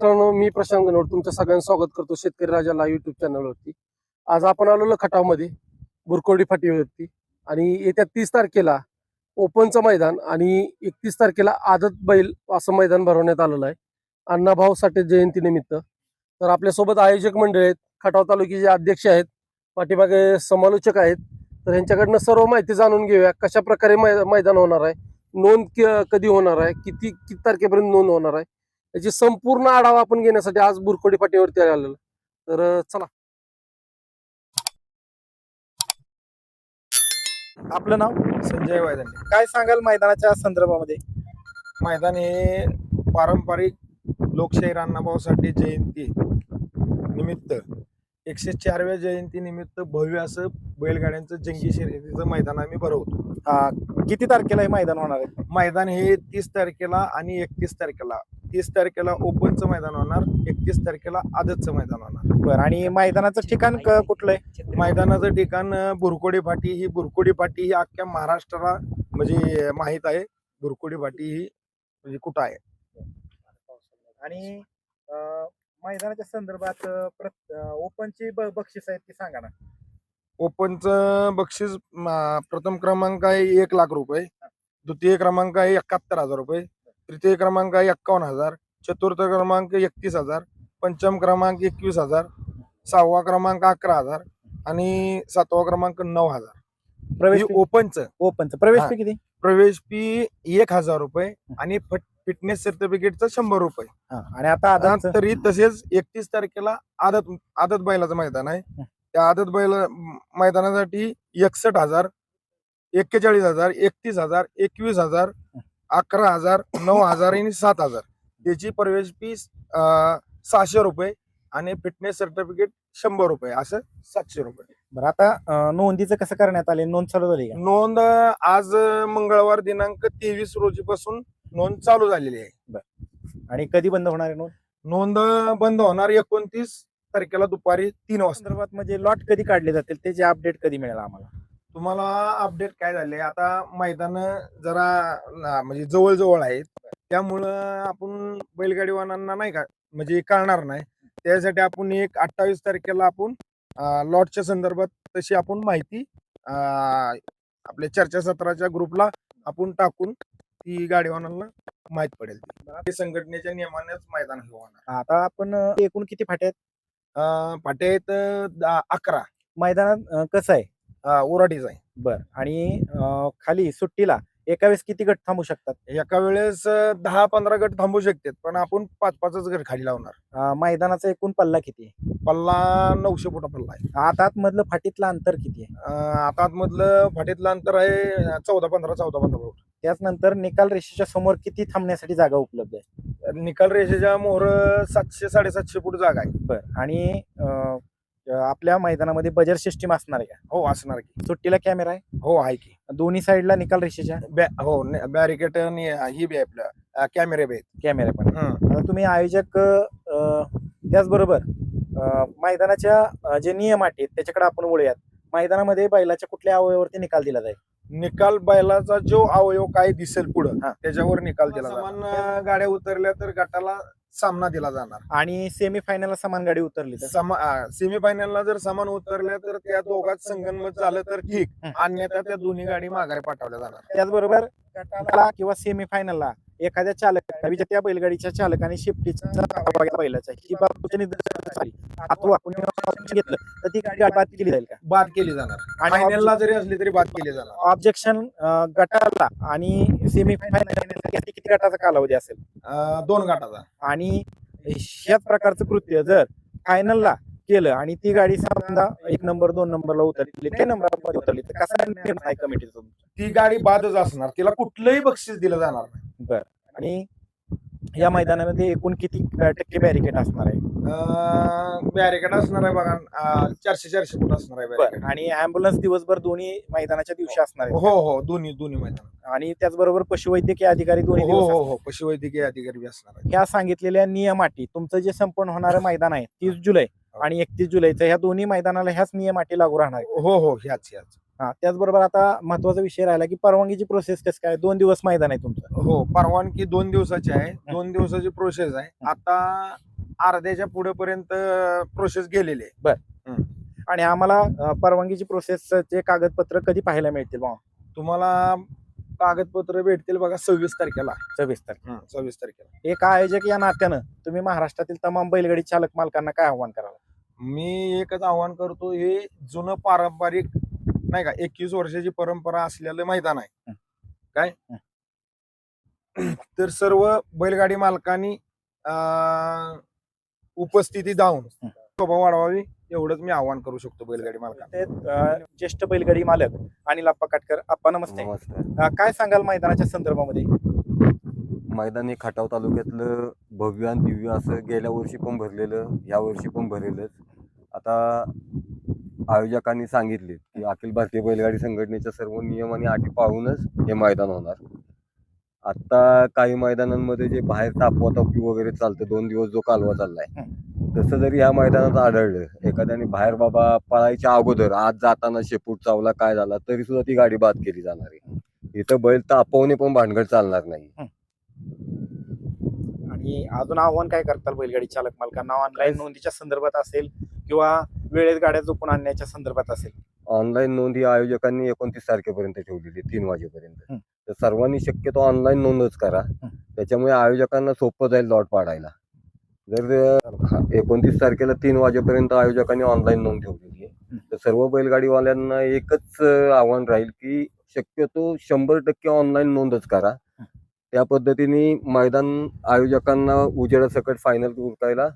मित्रांनो मी प्रशांत गणवड तुमचं सगळ्यांचं स्वागत करतो शेतकरी राजाला युट्यूब चॅनलवरती आज आपण आलेलो खटावमध्ये बुरकोडी फाटीवरती आणि येत्या तीस तारखेला ओपनचं मैदान आणि एकतीस तारखेला आदत बैल असं मैदान भरवण्यात आलेलं आहे. अण्णाभाऊ साठे जयंतीनिमित्त तर आपल्यासोबत आयोजक मंडळ आहेत खटाव तालुक्याचे अध्यक्ष आहेत पाठीमागे समालोचक आहेत. तर यांच्याकडनं सर्व माहिती जाणून घेऊया कशा प्रकारे मै- मैदान होणार आहे नोंद कधी होणार आहे किती किती तारखेपर्यंत नोंद होणार आहे याची संपूर्ण आढावा आपण घेण्यासाठी आज बुरकोडी फाटीवरती आलेलो. तर चला. आपलं नाव? संजय वायदंडे. काय सांगाल मैदानाच्या संदर्भामध्ये? मैदान हे पारंपरिक लोकशाही अण्णाभाऊसाठी जयंती निमित्त एकशे चारव्या जयंती निमित्त भव्य असं बैलगाड्यांचं जंगी शर्यतीचं मैदान आम्ही भरवतो. हा, किती तारखेला हे मैदान होणार आहे? मैदान हे तीस तारखेला आणि एकतीस तारखेला. तीस तारखेला ओपनचं मैदान होणार एकतीस तारखेला आदतचं मैदान होणार. बरं आणि मैदानाचं ठिकाण क- कुठलं आहे? मैदानाचं ठिकाण बुरकोडी फाटी. ही बुरकोडी फाटी ही अख्ख्या महाराष्ट्राला म्हणजे माहीत आहे. बुरकोडी फाटी ही म्हणजे कुठं आहे? आणि अं, मैदानाच्या संदर्भात अं, प्रत- अं, ओपनची ब- बक्षीस आहेत ती सांगा ना. ओपनचं बक्षीस म, प्रथम क्रमांक आहे एक लाख रुपये. द्वितीय क्रमांक आहे एकाहत्तर हजार रुपये. तृतीय क्रमांक आहे एक्कावन्न हजार चतुर्थ क्रमांक एकतीस हजार पंचम क्रमांक एकवीस हजार सहावा क्रमांक अकरा हजार आणि सातवा क्रमांक नऊ हजार. प्रवेश ओपनचं ओपनचं प्रवेश. फी किती? प्रवेश फी एक हजार रुपये आणि फिटनेस सर्टिफिकेटचं शंभर रुपये. हा, आणि आता आदानचं? तरी तसेच एकतीस तारखेला आदत आदत बैलाचं मैदान आहे. त्या आदत बैल मैदानासाठी एकसठ हजार एक्केचाळीस हजार एकतीस हजार एकवीस हजार अकरा हजार नऊ हजार आणि सात हजार. त्याची प्रवेश फी अं, सहाशे रुपये आणि फिटनेस सर्टिफिकेट शंभर रुपये असं सातशे रुपये. बरं आता अं, नोंदीचं कसं करण्यात आले नोंद चालू झाली का? नोंद आज मंगळवार दिनांक तेवीस रोजीपासून नोंद चालू झालेली आहे. आणि कधी बंद होणार आहे नोंद? नोंद बंद होणार एकोणतीस तारखेला दुपारी तीन वाजता. संदर्भात म्हणजे लॉट कधी काढले जातील? त्याचे अपडेट कधी मिळेल आम्हाला? तुम्हाला अपडेट काय झाले? आता मैदान जरा म्हणजे जवळ जवळ आहेत. त्यामुळं आपण बैलगाडीवानांना नाही का म्हणजे कळणार नाही. त्यासाठी आपण एक अठ्ठावीस तारखेला आपण लॉटच्या संदर्भात तशी आपण माहिती आपल्या चर्चासत्राच्या ग्रुपला आपण टाकून ती गाडीवानांना माहीत पडेल. ते संघटनेच्या नियमानेच मैदान होणार. आता आपण एकूण किती फाटे आहेत? फाटे आहेत अकरा. मैदानात कसं आहे? अं, ओराडीच आहे. बर. आणि अं, खाली सुट्टीला एका वेळेस किती गट थांबू शकतात? एका वेळेस अं, दहा पंधरा गट थांबू शकतात पण आपण पाच पाचच गट खाली लावणार. अं, मैदानाचा एकूण पल्ला किती आहे? पल्ला नऊशे फुटा पल्ला आहे. आता आतमधलं फाटीतलं अंतर किती आहे? अं, आता आतमधलं फाटीतलं अंतर आहे चौदा पंधरा चौदा पंधरा फूट. त्याचनंतर निकाल रेषेच्या समोर किती थांबण्यासाठी जागा उपलब्ध आहे? निकाल रेषेच्या मोहर सातशे साडेसातशे फूट जागा आहे. बर. आणि अं, आपल्या मैदानामध्ये बजर सिस्टीम असणार आहे का? हो असणार की. सुट्टीला कॅमेरा आहे? हो आहे की. दोन्ही साईडला निकाल रेषेच्या? बॅ- हो बॅरिकेट ही बी आहे आपल्या कॅमेरे बी आहेत. कॅमेरा पण. हं. आता तुम्ही आयोजक अं, त्याचबरोबर अं, मैदानाच्या अं, जे नियम आहेत त्याच्याकडे आपण वळूयात. मैदानामध्ये बैलाच्या कुठल्या अवयवावरती निकाल दिला जाईल? निकाल बैलाचा जो अवयव काय दिसेल पुढं हा. त्याच्यावर निकाल दिला समान गाड्या उतरल्या तर गटाला सामना दिला जाणार. आणि सेमी फायनलला समान गाडी उतरली तर? समा सेमीफायनलला जर समान उतरल्या तर त्या दोघात संगनमत झालं तर ठीक. अन्यथा त्या दोन्ही गाडी माघारी पाठवल्या जाणार. त्याचबरोबर गटाला किंवा सेमी फायनलला एखाद्या चालक त्या बैलगाडीच्या चालकाने शिफ्टीचा बैलाचा ही अथवा घेतलं तर ती गाडी बाद केली जाईल का? बाद केली जाणार. फायनलला जरी असली तरी बाद केली जाणार. ऑब्जेक्शन गटाला आणि सेमी फायनल किती गटाचा कालावधी असेल? दोन गटाचा. आणि ह्याच प्रकारचं कृत्य जर फायनलला केलं आणि ती गाडी समजा एक नंबर दोन नंबरला उतरली ते नंबरमध्ये उतरली तर कसा निर्णय कमिटीचा ती गाडी बादच असणार. तिला कुठलंही बक्षीस दिलं जाणार नाही. बर. आणि या मैदानामध्ये एकूण किती टक्के बॅरिकेड असणार आहे? बॅरिकेड असणार आहे बघा अं, चारशे चारशे फूट असणार आहे barricade. आणि अँब्युलन्स दिवसभर दोन्ही मैदानाच्या दिवशी असणार आहे हो हो दोन्ही दोन्ही मैदान. आणि त्याचबरोबर पशुवैद्यकीय अधिकारी दोन्ही हो दिवस हो हो पशुवैद्यकीय अधिकारी बी असणार आहे ह्या सांगितलेल्या नियम अटी तुमचं जे संपन्न होणारं मैदान आहे तीस जुलै आणि एकतीस जुलैचं ह्या दोन्ही मैदानाला ह्याच नियम अटी लागू राहणार. हो हो ह्याच ह्याच. हा त्याचबरोबर आता महत्त्वाचा विषय राहिला की परवानगीची प्रोसेस कसं काय? दोन दिवस मैदान आहे तुमचं. हो परवानगी दोन दिवसाची आहे. दोन दिवसाची प्रोसेस आहे. आता अर्ध्याच्या पुढे पर्यंत प्रोसेस गेलेली आहे. आणि आम्हाला परवानगीची प्रोसेसचे कागदपत्र कधी पाहायला मिळतील भाऊ? तुम्हाला कागदपत्र भेटतील बघा सव्वीस तारखेला. सव्वीस तारखे. सव्वीस तारखेला. एक आयोजक या नात्यानं तुम्ही महाराष्ट्रातील तमाम बैलगाडी चालक मालकांना काय आव्हान कराल? मी एकच आव्हान करतो हे जुनं पारंपरिक नाही का एकवीस वर्षाची परंपरा असलेलं मैदान आहे. काय? तर सर्व बैलगाडी मालकांनी अं, उपस्थिती जाऊन शोभा वाढवावी एवढंच मी आव्हान करू शकतो बैलगाडी मालकांना. ज्येष्ठ बैलगाडी मालक अनिल अप्पा काटकर अप्पा नमस्ते. काय सांगाल मैदानाच्या संदर्भामध्ये? मैदान हे खटाव तालुक्यातलं भव्य आणि दिव्य असं गेल्या वर्षी पण भरलेलं या वर्षी पण भरलेलंच. आता आयोजकांनी सांगितले की अखिल भारतीय बैलगाडी संघटनेच्या सर्व नियम आणि अटी पाळूनच हे मैदान होणार. आता काही मैदानांमध्ये जे बाहेर तापवातापी वगैरे चालतं दोन दिवस जो कालवा चाललाय तसं जरी ह्या मैदानात आढळलं एखाद्याने बाहेर बाबा पळायच्या अगोदर आज जाताना शेपूट चावला काय झाला तरी सुद्धा ती गाडी बाद केली जाणार आहे. इथं बैल तापवणे पण भानगड चालणार नाही. आणि अजून आव्हान काय करताल बैलगाडी चालक मालकांना? ऑनलाईन नोंदीच्या संदर्भात असेल किंवा वेळेत गाड्या झोपून आणण्याच्या संदर्भात असेल. ऑनलाईन नोंद ही आयोजकांनी एकोणतीस तारखेपर्यंत ठेवलेली तीन वाजेपर्यंत. तर सर्वांनी शक्यतो ऑनलाईन नोंदच करा. त्याच्यामुळे आयोजकांना सोपं जाईल लॉट पाडायला. जर एकोणतीस तारखेला तीन वाजेपर्यंत आयोजकांनी ऑनलाईन नोंद ठेवलेली आहे तर सर्व बैलगाडीवाल्यांना एकच आव्हान राहील की शक्यतो शंभर टक्के ऑनलाईन नोंदच करा. त्या पद्धतीने मैदान आयोजकांना उजेडासकट फायनल उरकायला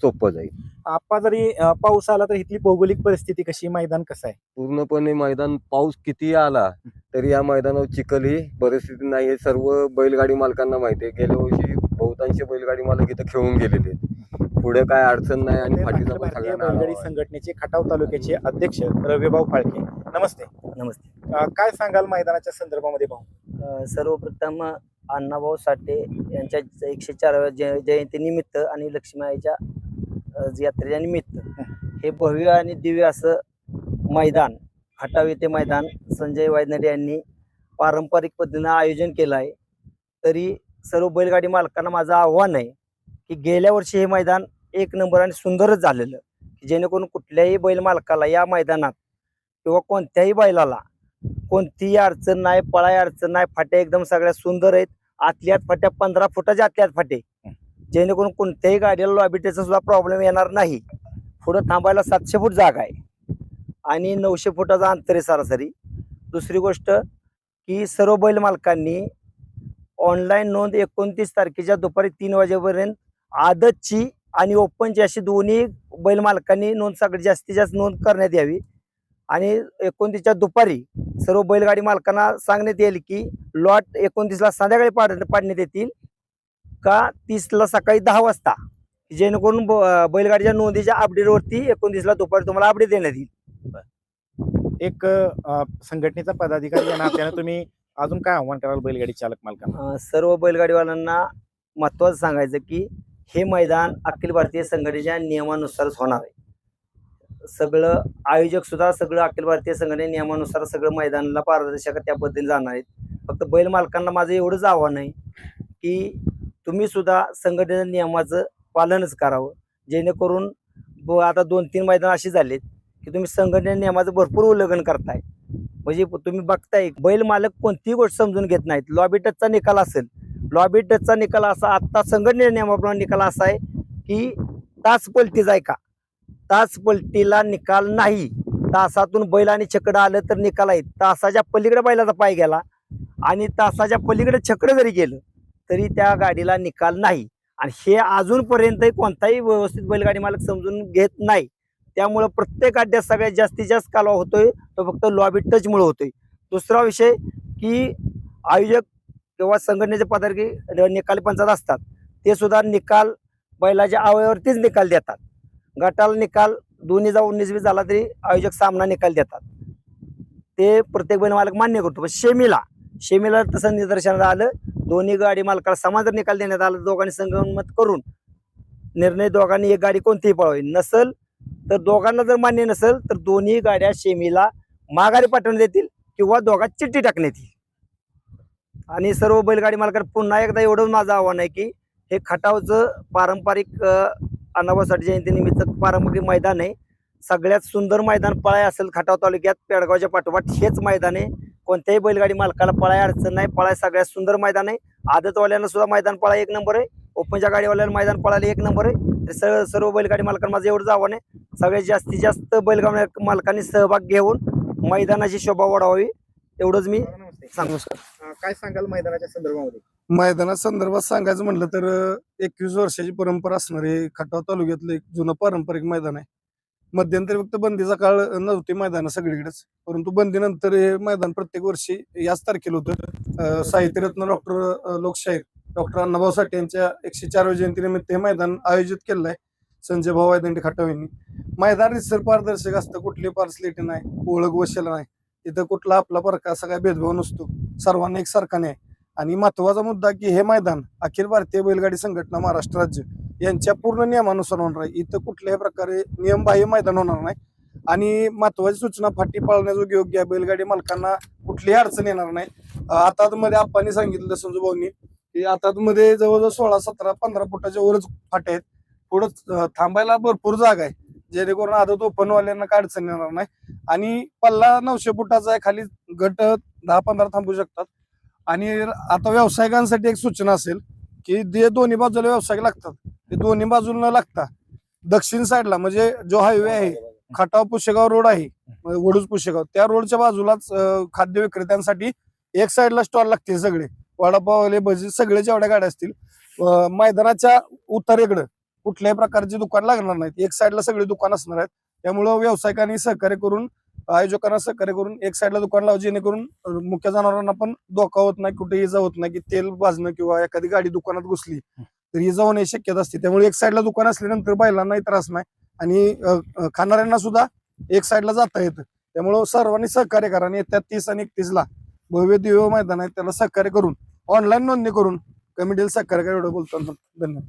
सोपं जाईल. आप्पा जरी अं, पाऊस आला तर इथली भौगोलिक परिस्थिती कशी? मैदान कसं आहे? पूर्णपणे मैदान पाऊस किती आला तरी या मैदानावर चिखल ही परिस्थिती नाही हे सर्व बैलगाडी मालकांना माहिती आहे. गेल्या वर्षी बहुतांश बैलगाडी मालक इथं खेळून गेलेले आहेत. पुढे काय अडचण नाही आणि ते फाटीचा अखिल पण भारतीय सगळ्यांना बैलगाडी आहे. संघटनेचे खटाव तालुक्याचे अध्यक्ष रविभाऊ फाळके नमस्ते. नमस्ते. अं, काय सांगाल मैदानाच्या संदर्भामध्ये भाऊ? अ, सर्वप्रथम अण्णाभाऊ साठे यांच्या एकशे चाराव्या जय जयंतीनिमित्त आणि लक्ष्मीआईच्या अ, यात्रेच्या निमित्त हे भव्य आणि दिव्य असं मैदान खटाव येथे मैदान संजय वायनरे यांनी पारंपरिक पद्धतीनं आयोजन केलं आहे. तरी सर्व बैलगाडी मालकांना माझं आव्हान आहे की गेल्या वर्षी हे मैदान एक नंबर आणि सुंदरच झालेलं. की जेणेकरून कुठल्याही बैल मालकाला या मैदानात किंवा कोणत्याही बैलाला कोणतीही अडचण नाही पळाय अडचण नाही फाट्या एकदम सगळ्या सुंदर आहेत. आतल्यात फाट्या पंधरा फुटाच्या आतल्यात फाटे. जेणेकरून कोणत्याही गाडीला लॉबिटेचा सुद्धा प्रॉब्लेम येणार नाही. पुढं थांबायला सातशे फूट जागा आहे. आणि नऊशे फुटाचा अंतर आहे सरासरी. दुसरी गोष्ट की सर्व बैल मालकांनी ऑनलाईन नोंद एकोणतीस तारखेच्या दुपारी तीन वाजेपर्यंत आदतची आणि ओपनची अशी दोन्ही बैल मालकांनी नोंद सगळ्यात जास्तीत जास्त नोंद करण्यात यावी. आणि एकोणतीसच्या दुपारी सर्व बैलगाडी मालकांना सांगण्यात येईल की लॉट एकोणतीसला संध्याकाळी पाड पाडण्यात येतील. का तीसला सकाळी दहा वाजता. जेणेकरून बैलगाडीच्या नोंदीच्या अपडेटवरती एकोणतीसला दुपारी तुम्हाला अपडेट देण्यात येईल. एक संघटनेचा पदाधिकारी या नात्यानं तुम्ही अजून काय आव्हान कराल बैलगाडी चालक मालकांना? सर्व बैलगाडीवाल्यांना महत्वाचं सांगायचं की हे मैदान अखिल भारतीय संघटनेच्या नियमानुसारच होणार आहे. सगळं आयोजक सुद्धा सगळं अखिल भारतीय संघटने नियमानुसार सगळं मैदानाला पारदर्शक त्या पद्धतीने जाणार आहेत. फक्त बैल मालकांना माझं एवढंच आव्हान आहे की तुम्ही सुद्धा संघटनेच्या नियमाचं पालनच करावं. जेणेकरून ब- आता दोन तीन मैदान अशी झालेत की तुम्ही संघटनेच्या नियमाचं भरपूर उल्लंघन करताय. म्हणजे तुम्ही बघताय बैल मालक कोणतीही गोष्ट समजून घेत नाहीत. लॉबी टचचा निकाल असेल. लॉबी टचचा निकाल असा आत्ता संघटनेच्या नियमाप्रमाणे निकाल असा आहे की तास पलटी आहे का? तास पलटीला निकाल नाही. तासातून बैल आणि छकडं आलं तर निकाल आहे. तासाच्या पलीकडे बैलाचा पाय गेला आणि तासाच्या पलीकडे छकडं जरी गेलं तरी त्या गाडीला निकाल नाही. आणि हे अजूनपर्यंतही कोणताही व्यवस्थित बैलगाडी मालक समजून घेत नाही. त्यामुळं प्रत्येक अड्ड्यात सगळ्यात जास्तीत जास्त कालवा होतोय. तो फक्त लॉबी टचमुळे होतोय. दुसरा विषय की आयोजक किंवा संघटनेचे पदाधिकारी निकाली पंचायत असतात. ते सुद्धा निकाल बैलाच्या आवयावरतीच निकाल देतात. गटाला निकाल दोन्हीचा उन्नीस वीस झाला तरी आयोजक सामना निकाल देतात. ते प्रत्येक बैल मालक मान्य करतो. पण शेमीला शेमीला तसं निदर्शनात आलं दोन्ही गाडी मालकाला समान जर निकाल देण्यात आला दोघांनी संगमत करून निर्णय दोघांनी एक गाडी कोणतीही पळावी नसल तर दोघांना जर मान्य नसेल तर दोन्ही गाड्या शेमीला माघारी पाठवण्यात येतील किंवा दोघात चिठ्ठी टाकण्यात येईल. आणि सर्व बैलगाडी मालकांना पुन्हा एकदा एवढं माझं आव्हान आहे की हे खटावचं पारंपरिक अनावासाठी जयंतीनिमित्त पारंपरिक मैदान आहे. सगळ्यात सुंदर मैदान पळाय असेल खटाव तालुक्यात पेडगावच्या पाठोपाठ हेच मैदान आहे. कोणत्याही बैलगाडी मालकाला पळाय अडचण नाही. पळाय सगळ्यात सुंदर मैदान आहे. आदतवाल्यांना सुद्धा मैदान पळाय एक नंबर आहे. ओपनच्या गाडीवाल्याला मैदान पळायला एक नंबर आहे. तर सर्व सर्व बैलगाडी मालकांना माझं एवढंच आव्हान आहे. सगळ्यात जास्तीत जास्त बैलगाडी मालकांनी सहभाग घेऊन मैदानाची शोभा वाढवावी. एवढंच मी सांगू. काय सांगाल मैदानाच्या संदर्भामध्ये? मैदाना संदर्भात सांगायचं म्हटलं तर एकवीस वर्षाची परंपरा असणारे खटाव तालुक्यातलं एक जुनं पारंपरिक मैदान आहे. मध्यंतरी फक्त बंदीचा काळ नव्हते मैदान सगळीकडेच. परंतु बंदीनंतर हे मैदान प्रत्येक वर्षी याच तारखेला होतं. साहित्यरत्न डॉक्टर लोकशाहीर डॉक्टर अण्णाभाऊ साठे यांच्या एकशे चारव्या जयंतीनिमित्त हे मैदान आयोजित केलं आहे संजय भाऊ वायदंडे खटाव यांनी. मैदान रिसर पारदर्शक असतं कुठली पार्सलिटी नाही ओळख वशेला नाही. इथं कुठला आपला प्रकार असा काय भेदभाव नसतो. सर्वांना एक नाही आणि महत्त्वाचा मुद्दा की हे मैदान अखिल भारतीय बैलगाडी संघटना महाराष्ट्र राज्य यांच्या पूर्ण नियमानुसार होणार आहे. इथं कुठल्याही प्रकारे नियमबाह्य मैदान होणार नाही. आणि महत्वाची सूचना फाटी पाळण्याजोगी योग्य आहे. बैलगाडी मालकांना कुठलीही अडचण येणार नाही. आता मध्ये आप्पांनी सांगितलं संजू भाऊनी की आता मध्ये जवळजवळ सोळा सतरा पंधरा फुटाच्या वरच फाट्या आहेत. पुढं थांबायला भरपूर जागा आहे. जेणेकरून आदत ओपनवाल्यांना काय अडचण येणार नाही. आणि पल्ला नऊशे फुटाचा आहे. खाली गट दहा पंधरा थांबू शकतात. आणि आता व्यावसायिकांसाठी एक सूचना असेल की दे दोन्ही बाजूला व्यावसायिक लागतात ते दोन्ही बाजूला न लागता. दक्षिण साईडला म्हणजे जो हायवे आहे खटाव पुशेगाव रोड आहे म्हणजे वडूज पुशेगाव त्या रोडच्या बाजूलाच खाद्य विक्रेत्यांसाठी एक साईडला स्टॉल लागतील सगळे. वडापावले भजी सगळे जेवढ्या गाड्या असतील मैदानाच्या उत्तरेकडे कुठल्याही प्रकारची दुकान लागणार नाहीत. एक साईडला सगळे दुकान असणार आहेत. त्यामुळं व्यावसायिकांनी सहकार्य करून आयोजकांना सहकार्य करून एक साईडला दुकान लावू जेणेकरून मुख्य जनावरांना पण धोका होत नाही कुठे इजा होत नाही की तेल भाजणं किंवा एखादी गाडी दुकानात घुसली तर ये जाऊन शक्यता असते. त्यामुळे एक साईडला दुकान असल्यानंतर बैलांनाही त्रास नाही. आणि खाणाऱ्यांना सुद्धा एक साईडला जाता येतं. त्यामुळं सर्वांनी सहकार्य करा आणि येत्या तीस आणि एकतीसला भव्य दिव्य मैदान आहे. त्याला सहकार्य करून ऑनलाईन नोंदणी करून कमिटीला सहकार्य करा. एवढं बोलतो धन्यवाद.